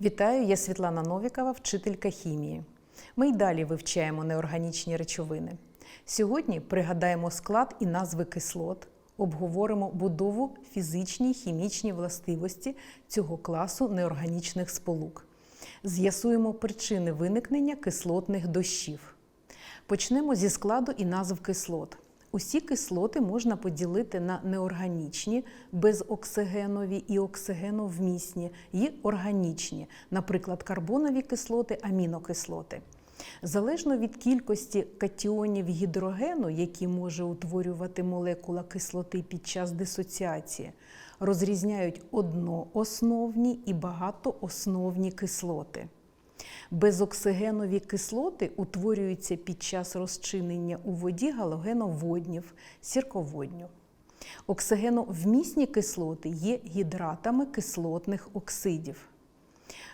Вітаю, я Світлана Новікова, вчителька хімії. Ми й далі вивчаємо неорганічні речовини. Сьогодні пригадаємо склад і назви кислот, обговоримо будову фізичні й хімічні властивості цього класу неорганічних сполук. З'ясуємо причини виникнення кислотних дощів. Почнемо зі складу і назв кислот. Усі кислоти можна поділити на неорганічні, безоксигенові і оксигеновмісні, і органічні, наприклад, карбонові кислоти, амінокислоти. Залежно від кількості катіонів гідрогену, які може утворювати молекула кислоти під час дисоціації, розрізняють одноосновні і багатоосновні кислоти. Безоксигенові кислоти утворюються під час розчинення у воді галогеноводнів, сірководню. Оксигеновмісні кислоти є гідратами кислотних оксидів.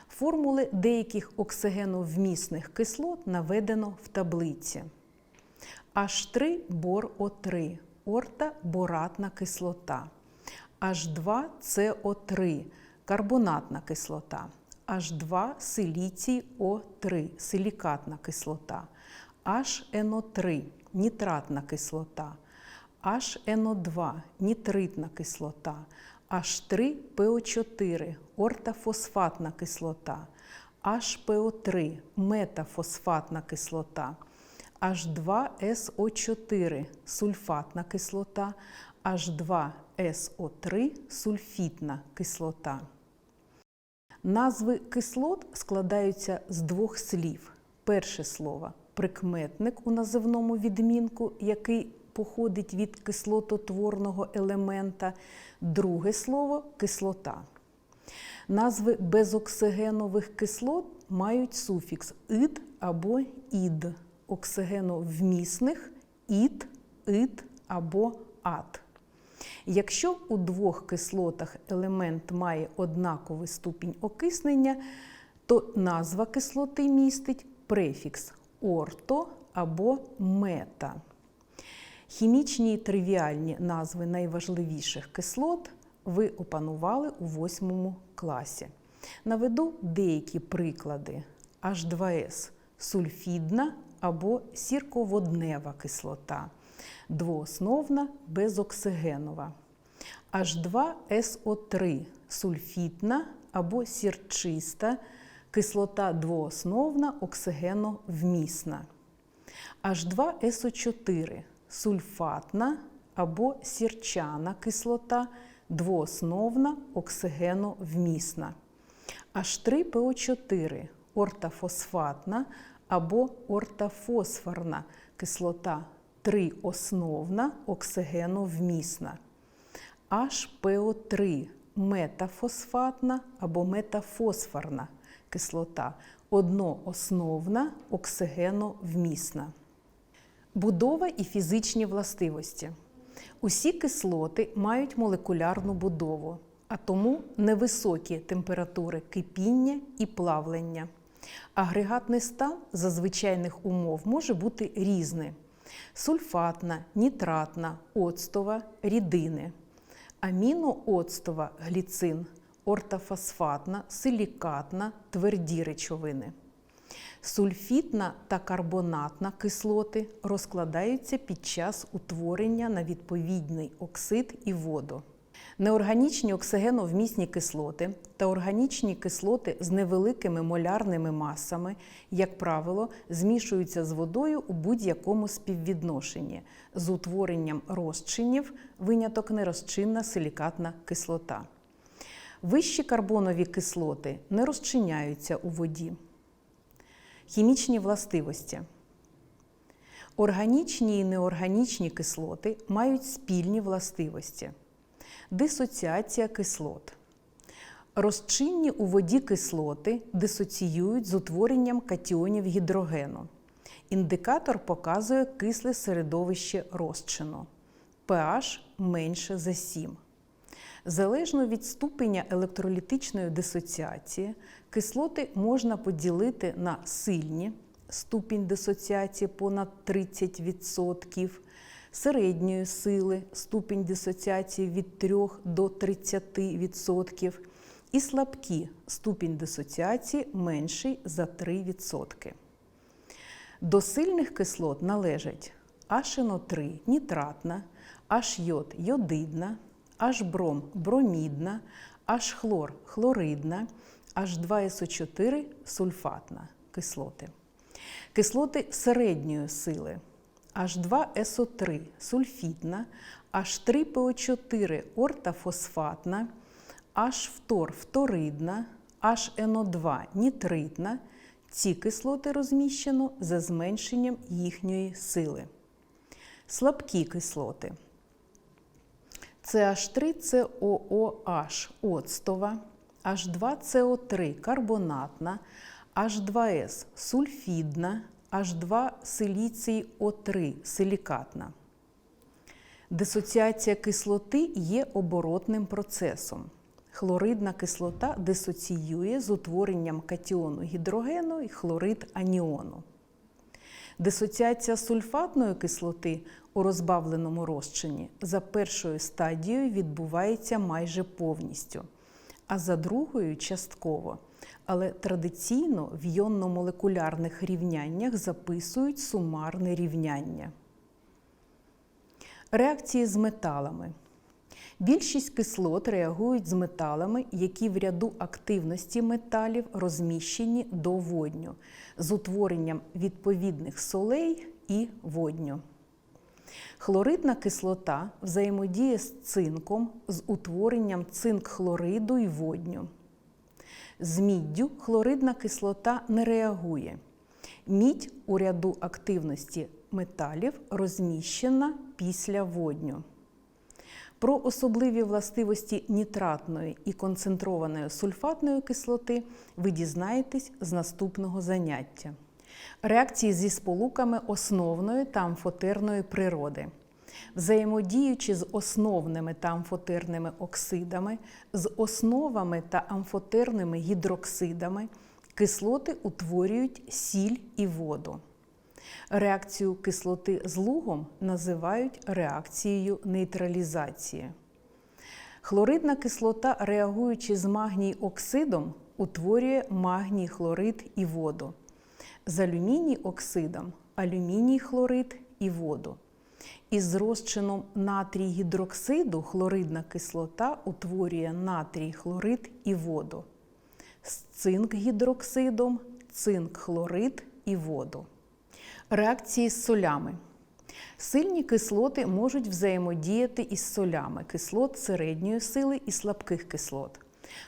Формули деяких оксигеновмісних кислот наведено в таблиці. H3 бор О3 орта-боратна кислота. H2CO3 карбонатна кислота. H2 силіцій О3 силікатна кислота. HNO3 нітратна кислота. HNO2 нітритна кислота. H3PO4 ортофосфатна кислота. HPO3 метафосфатна кислота. H2SO4 сульфатна кислота. H2SO3 сульфітна кислота. Назви кислот складаються з двох слів. Перше слово прикметник у називному відмінку, який походить від кислототворного елемента, друге слово кислота. Назви безоксигенових кислот мають суфікс ид або ід, оксигеновмісних ід, ид або ад. Якщо у двох кислотах елемент має однаковий ступінь окиснення, то назва кислоти містить префікс орто або мета. Хімічні і тривіальні назви найважливіших кислот ви опанували у восьмому класі. Наведу деякі приклади: H2S сульфідна або сірководнева кислота, двоосновна безоксигенова. H2SO3 сульфітна або сірчиста кислота двоосновна оксигеновмісна. H2SO4 сульфатна або сірчана кислота двоосновна оксигеновмісна. H3PO4 ортофосфатна або ортофосфорна кислота триосновна оксигеновмісна. HPO3 метафосфатна або метафосфорна кислота одноосновна оксигеновмісна. Будова і фізичні властивості. Усі кислоти мають молекулярну будову, а тому невисокі температури кипіння і плавлення. Агрегатний стан за звичайних умов може бути різний: сульфатна, нітратна, оцтова, рідини, амінооцтова гліцин, ортофосфатна, силікатна, тверді речовини. Сульфітна та карбонатна кислоти розкладаються під час утворення на відповідний оксид і воду. Неорганічні оксигеновмісні кислоти та органічні кислоти з невеликими молярними масами, як правило, змішуються з водою у будь-якому співвідношенні з утворенням розчинів, виняток нерозчинна силікатна кислота. Вищі карбонові кислоти не розчиняються у воді. Хімічні властивості. Органічні і неорганічні кислоти мають спільні властивості. Дисоціація кислот. Розчинні у воді кислоти дисоціюють з утворенням катіонів гідрогену. Індикатор показує кисле середовище розчину. pH менше за 7. Залежно від ступеня електролітичної дисоціації, кислоти можна поділити на сильні ступінь дисоціації понад 30%, середньої сили ступінь дисоціації від 3 до 30% і слабкі ступінь дисоціації менший за 3%. До сильних кислот належать HNO3 нітратна, H-йод йодидна, H-бром бромідна, H-хлор хлоридна, H2SO4 сульфатна кислоти. Кислоти середньої сили H2SO3 сульфітна, H3PO4 ортофосфатна, H-фтор фторидна, HNO2 нітритна. Ці кислоти розміщено за зменшенням їхньої сили. Слабкі кислоти. CH3COOH оцтова, H2CO3 карбонатна, H2S сульфідна, H2 силіцій О3 силікатна. Дисоціація кислоти є оборотним процесом. Хлоридна кислота дисоціює з утворенням катіону гідрогену і хлорид аніону. Дисоціація сульфатної кислоти у розбавленому розчині за першою стадією відбувається майже повністю, а за другою частково. Але традиційно в йонно-молекулярних рівняннях записують сумарне рівняння. Реакції з металами. Більшість кислот реагують з металами, які в ряду активності металів розміщені до водню з утворенням відповідних солей і водню. Хлоридна кислота взаємодіє з цинком з утворенням цинк-хлориду і водню. З міддю хлоридна кислота не реагує. Мідь у ряду активності металів розміщена після водню. Про особливі властивості нітратної і концентрованої сульфатної кислоти ви дізнаєтесь з наступного заняття. Реакції зі сполуками основної та амфотерної природи. Взаємодіючи з основними та амфотерними оксидами, з основами та амфотерними гідроксидами, кислоти утворюють сіль і воду. Реакцію кислоти з лугом називають реакцією нейтралізації. Хлоридна кислота, реагуючи з магній оксидом, утворює магній хлорид і воду. З алюміній оксидом алюміній хлорид і воду. Із розчином натрій гідроксиду хлоридна кислота утворює натрій хлорид і воду. З цинк гідроксидом цинк хлорид і воду. Реакції з солями. Сильні кислоти можуть взаємодіяти із солями кислот середньої сили і слабких кислот.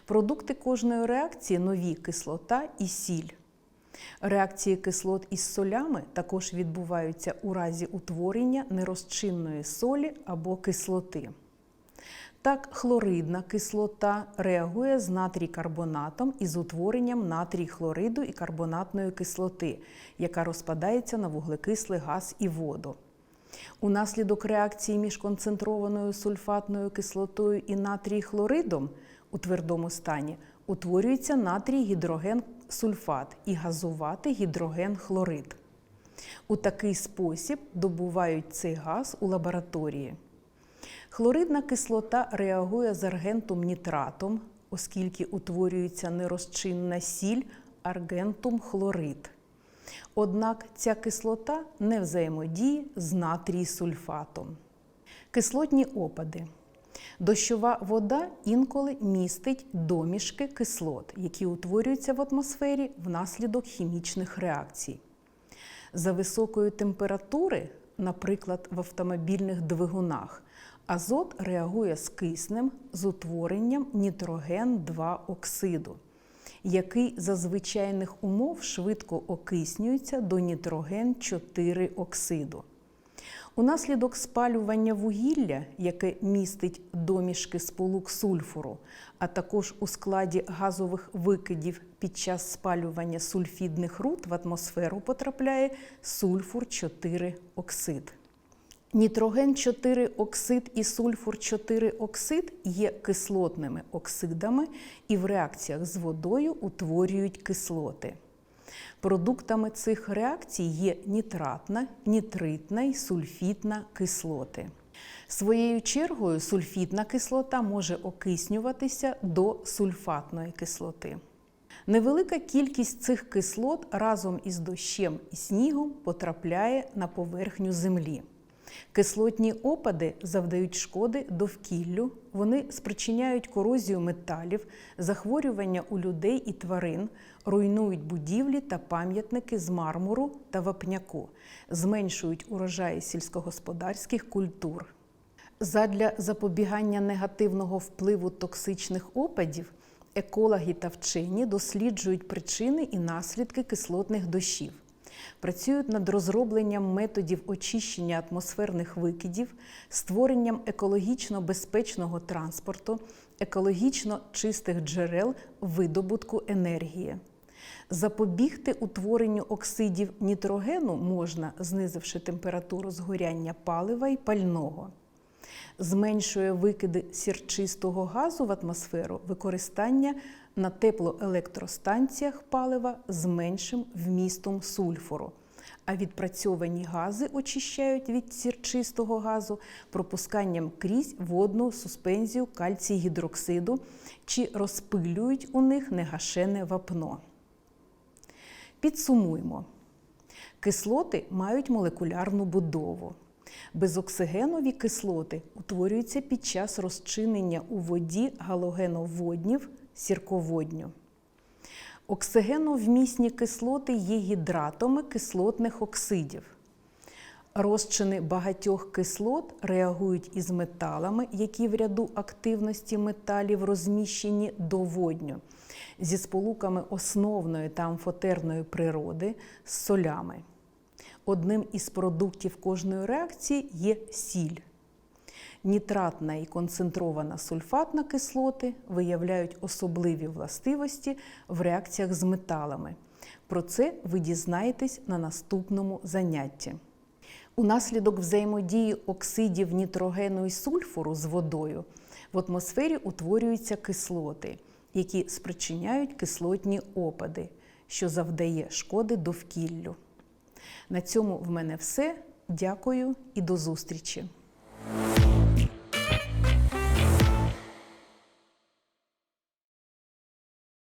Продукти кожної реакції нові кислота і сіль. Реакції кислот із солями також відбуваються у разі утворення нерозчинної солі або кислоти. Так, хлоридна кислота реагує з натрій-карбонатом із утворенням натрій хлориду і карбонатної кислоти, яка розпадається на вуглекислий газ і воду. Унаслідок реакції між концентрованою сульфатною кислотою і натрій хлоридом у твердому стані утворюється натрій гідроген сульфат і газуватий гідроген хлорид. У такий спосіб добувають цей газ у лабораторії. Хлоридна кислота реагує з аргентум нітратом, оскільки утворюється нерозчинна сіль аргентум хлорид. Однак ця кислота не взаємодіє з натрій сульфатом. Кислотні опади. Дощова вода інколи містить домішки кислот, які утворюються в атмосфері внаслідок хімічних реакцій. За високої температури, наприклад, в автомобільних двигунах, азот реагує з киснем з утворенням нітроген-2 оксиду, який за звичайних умов швидко окиснюється до нітроген-4 оксиду. Унаслідок спалювання вугілля, яке містить домішки сполук сульфуру, а також у складі газових викидів під час спалювання сульфідних руд в атмосферу потрапляє сульфур 4 оксид. Нітроген 4 оксид і сульфур 4 оксид є кислотними оксидами і в реакціях з водою утворюють кислоти. Продуктами цих реакцій є нітратна, нітритна і сульфітна кислоти. Своєю чергою сульфітна кислота може окиснюватися до сульфатної кислоти. Невелика кількість цих кислот разом із дощем і снігом потрапляє на поверхню землі. Кислотні опади завдають шкоди довкіллю, вони спричиняють корозію металів, захворювання у людей і тварин, руйнують будівлі та пам'ятники з мармуру та вапняку, зменшують урожаї сільськогосподарських культур. Задля запобігання негативного впливу токсичних опадів екологи та вчені досліджують причини і наслідки кислотних дощів. Працюють над розробленням методів очищення атмосферних викидів, створенням екологічно безпечного транспорту, екологічно чистих джерел видобутку енергії. Запобігти утворенню оксидів нітрогену можна, знизивши температуру згоряння палива і пального. Зменшує викиди сірчистого газу в атмосферу використання на теплоелектростанціях палива з меншим вмістом сульфуру. А відпрацьовані гази очищають від сірчистого газу пропусканням крізь водну суспензію кальцій гідроксиду чи розпилюють у них негашене вапно. Підсумуємо. Кислоти мають молекулярну будову. Безоксигенові кислоти утворюються під час розчинення у воді галогеноводнів сірководню. Оксигеновмісні кислоти є гідратами кислотних оксидів. Розчини багатьох кислот реагують із металами, які в ряду активності металів розміщені до водню, зі сполуками основної та амфотерної природи з солями. Одним із продуктів кожної реакції є сіль. Нітратна і концентрована сульфатна кислоти виявляють особливі властивості в реакціях з металами. Про це ви дізнаєтесь на наступному занятті. Унаслідок взаємодії оксидів нітрогену і сульфуру з водою в атмосфері утворюються кислоти, які спричиняють кислотні опади, що завдає шкоди довкіллю. На цьому в мене все. Дякую і до зустрічі!